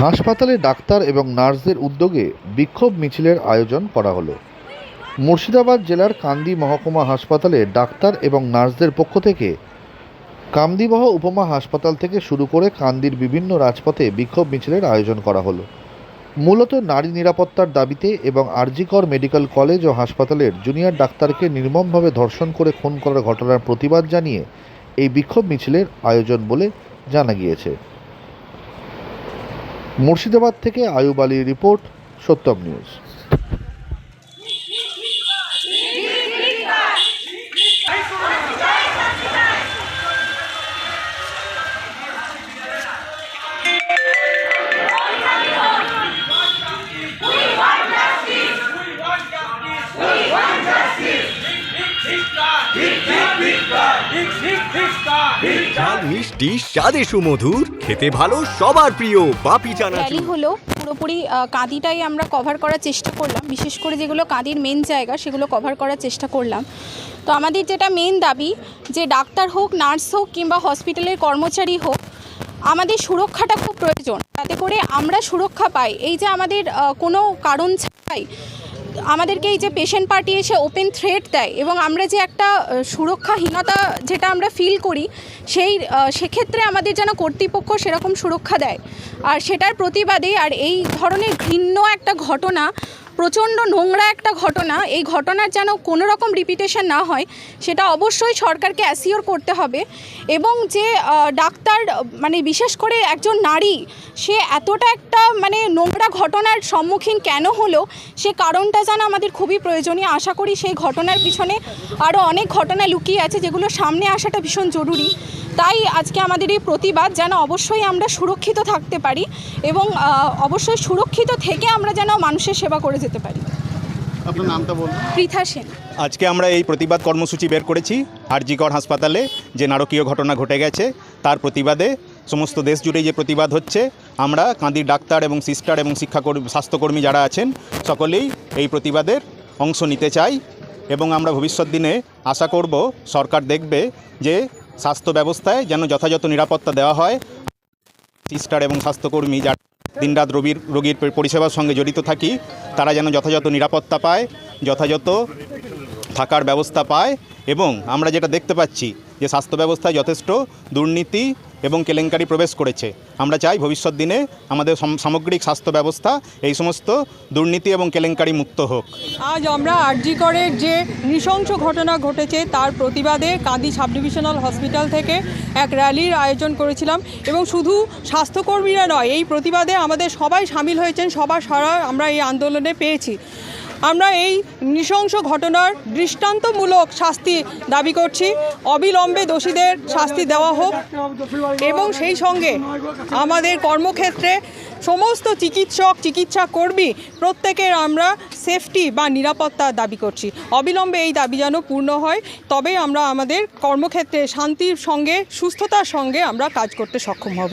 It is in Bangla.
হাসপাতালে ডাক্তার এবং নার্সদের উদ্যোগে বিক্ষোভ মিছিলের আয়োজন করা হলো। মুর্শিদাবাদ জেলার কান্দি মহকুমা হাসপাতালে ডাক্তার এবং নার্সদের পক্ষ থেকে কামদিবহ উপমা হাসপাতাল থেকে শুরু করে কান্দির বিভিন্ন রাজপথে বিক্ষোভ মিছিলের আয়োজন করা হলো। মূলত নারী নিরাপত্তার দাবিতে এবং আরজিকর মেডিকেল কলেজ ও হাসপাতালের জুনিয়র ডাক্তারকে নির্মমভাবে ধর্ষণ করে খুন করার ঘটনার প্রতিবাদ জানিয়ে এই বিক্ষোভ মিছিলের আয়োজন বলে জানা গিয়েছে। মুর্শিদাবাদ থেকে আয়ুব আলীর রিপোর্ট সত্যম নিউজ। ঝাল মিষ্টি স্বাদে সুমধুর খেতে ভালো সবার প্রিয় বাপি চানাচুর র্যালি হলো পুরোপুরি কাঁদিটাই আমরা কভার করার চেষ্টা করলাম। বিশেষ করে যেগুলো কাঁদির মেন জায়গা সেগুলো কভার করার চেষ্টা করলাম। তো আমাদের যেটা মেন দাবি যে ডাক্তার হোক নার্স হোক কিংবা হসপিটালের কর্মচারী হোক আমাদের সুরক্ষাটা খুব প্রয়োজন। যাতে করে আমরা সুরক্ষা পাই। এই যে আমাদের কোনো কারণ ছাড়াই আমাদেরকে এই যে পেশেন্ট পার্টি এসে ওপেন থ্রেট দেয় এবং আমরা যে একটা সুরক্ষাহীনতা যেটা আমরা ফিল করি, সেই সেক্ষেত্রে আমাদের যেন কর্তৃপক্ষ সেরকম সুরক্ষা দেয়। আর সেটার প্রতিবাদে আর এই ধরনের ঘৃণ্য একটা ঘটনা প্রচণ্ড নোংরা একটা ঘটনা। এই ঘটনার যেন কোনো রকম রিপিটেশন না হয়, সেটা অবশ্যই সরকারকে অ্যাসিওর করতে হবে এবং যে ডাক্তার মানে বিশেষ করে একজন নারী, সে এতটা একটা মানে নোংরা ঘটনার সম্মুখীন কেন হলো, সে কারণটা জানা আমাদের খুবই প্রয়োজনীয়। আশা করি সেই ঘটনার পিছনে আরও অনেক ঘটনা লুকিয়ে আছে, যেগুলো সামনে আসাটা ভীষণ জরুরি। তাই আজকে আমাদের এই প্রতিবাদ যেন অবশ্যই আমরা সুরক্ষিত থাকতে পারি এবং অবশ্যই সুরক্ষিত থেকে আমরা যেন মানুষের সেবা করে যেতে পারি। আপনার নামটা বলুন। পৃথা সেন। আজকে আমরা এই প্রতিবাদ কর্মসূচি বের করেছি আরজিকর হাসপাতালে যে নারকীয় ঘটনা ঘটে গেছে তার প্রতিবাদে সমস্ত দেশ জুড়ে যে প্রতিবাদ হচ্ছে আমরা কাঁদির ডাক্তার এবং সিস্টার এবং শিক্ষাকর্মী স্বাস্থ্যকর্মী যারা আছেন সকলেই এই প্রতিবাদের অংশ নিতে চাই এবং আমরা ভবিষ্যৎ দিনে আশা করব সরকার দেখবে যে স্বাস্থ্য ব্যবস্থায় যেন যথাযথ নিরাপত্তা দেওয়া হয়। সিস্টার এবং স্বাস্থ্যকর্মী যারা দিনরাত রোগীর রোগীর পরিষেবার সঙ্গে জড়িত থাকি, তারা যেন যথাযথ নিরাপত্তা পায়, যথাযথ থাকার ব্যবস্থা পায় এবং আমরা যেটা দেখতে পাচ্ছি যে স্বাস্থ্য ব্যবস্থায় যথেষ্ট দুর্নীতি এবং কেলেঙ্কারি প্রবেশ করেছে। আমরা চাই ভবিষ্যৎ দিনে আমাদের সামগ্রিক স্বাস্থ্য ব্যবস্থা এই সমস্ত দুর্নীতি এবং কেলেঙ্কারি মুক্ত হোক। আজ আমরা আরজিকরের যে নৃশংস ঘটনা ঘটেছে, তার প্রতিবাদে কাঁদি সাব ডিভিশনাল হসপিটাল থেকে এক র্যালির আয়োজন করেছিলাম এবং শুধু স্বাস্থ্যকর্মীরা নয়, এই প্রতিবাদে আমাদের সবাই সামিল হয়েছেন, সবার সারা আমরা এই আন্দোলনে পেয়েছি। আমরা এই নৃশংস ঘটনার দৃষ্টান্তমূলক শাস্তি দাবি করছি। অবিলম্বে দোষীদের শাস্তি দেওয়া হোক এবং সেই সঙ্গে আমাদের কর্মক্ষেত্রে সমস্ত চিকিৎসক চিকিৎসা কর্মী প্রত্যেকের আমরা সেফটি বা নিরাপত্তা দাবি করছি। অবিলম্বে এই দাবি যেন পূর্ণ হয় তবে আমরা আমাদের কর্মক্ষেত্রে শান্তির সঙ্গে, সুস্থতার সঙ্গে আমরা কাজ করতে সক্ষম হব।